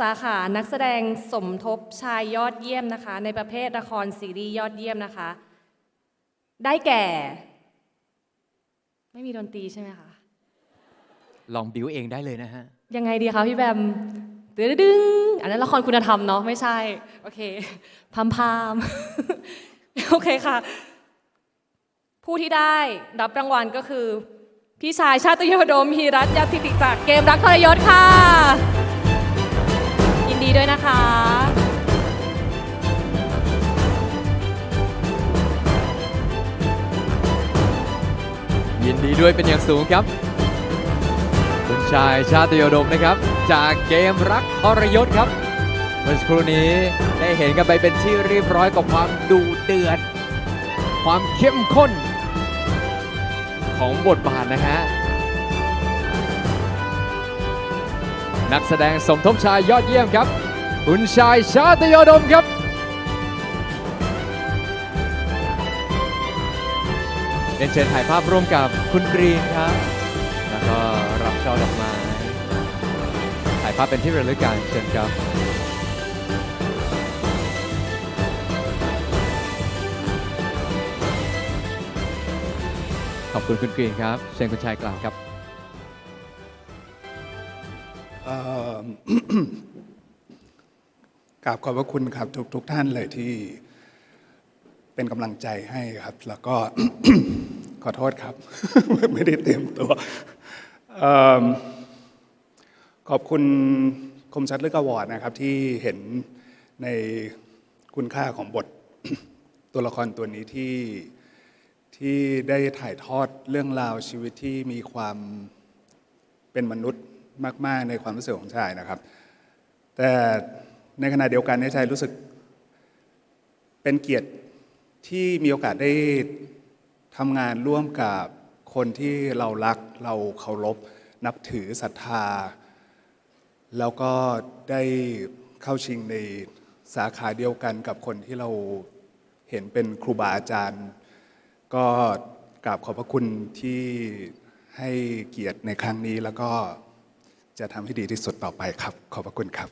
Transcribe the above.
สาขานักแสดงสมทบชายยอดเยี่ยมนะคะ ในประเภทละครซีรีส์ยอดเยี่ยมนะคะ ได้แก่ ไม่มีดนตรีใช่ไหมคะ ลองบิวเองได้เลยนะฮะ ยังไงดีคะพี่แบมตึ๊ดดึงอันนั้นละครคุณธรรมเนาะไม่ใช่ โอเคพามพามโอเคค่ะ ผู้ที่ได้รับรางวัลก็คือ พี่ชายชาติโยดมฮีรัตยาติติจากเกมรักทรยศค่ะยิน ดีด้วยนะคะยินดีด้วยเป็นอย่างสูงครับ คุณชายชาติโยดมนะครับ จากเกมรักทรยศครับเมื่อสักครู่นี้ได้เห็นกันไปเป็นที่เรียบร้อยกับความดูเดือด ความเข้มข้น ของบทบาทนะฮะ นักแสดงสมทบชายยอดเยี่ยมครับ คุณชายชาติโยดมครับ เรียนเชิญถ่ายภาพร่วมกับคุณกรีนครับ แล้วก็รับช่อดอกไม้ ถ่ายภาพเป็นที่ระลึกกันเชิญครับ ขอบคุณคุณกรีนครับ เชิญคุณชายกล่าวครับเอ่อ กราบขอบพระคุณครับทุกทุกท่านเลยที่เป็นกำลังใจให้ครับ แล้วก็ขอโทษครับ ไม่ได้เตรียมตัวอขอบคุณคมชัดลึกอวอร์ดนะครับที่เห็นในคุณค่าของบทตัวละครตัวนี้ที่ที่ได้ถ่ายทอดเรื่องราวชีวิตที่มีความเป็นมนุษย์มาก ๆ ในความรู้สึกของชายนะครับ แต่ ในขณะเดียวกันเนี่ยชายรู้สึก เป็นเกียรติที่มีโอกาสได้ทำงานร่วมกับคนที่เรารักเราเคารพนับถือศรัทธา แล้วก็ได้เข้าชิงในสาขาเดียวกันกับคนที่เราเห็นเป็นครูบาอาจารย์ ก็กราบขอบพระคุณที่ให้เกียรติในครั้งนี้แล้วก็จะทำให้ดีที่สุดต่อไปครับ ขอบพระคุณครับ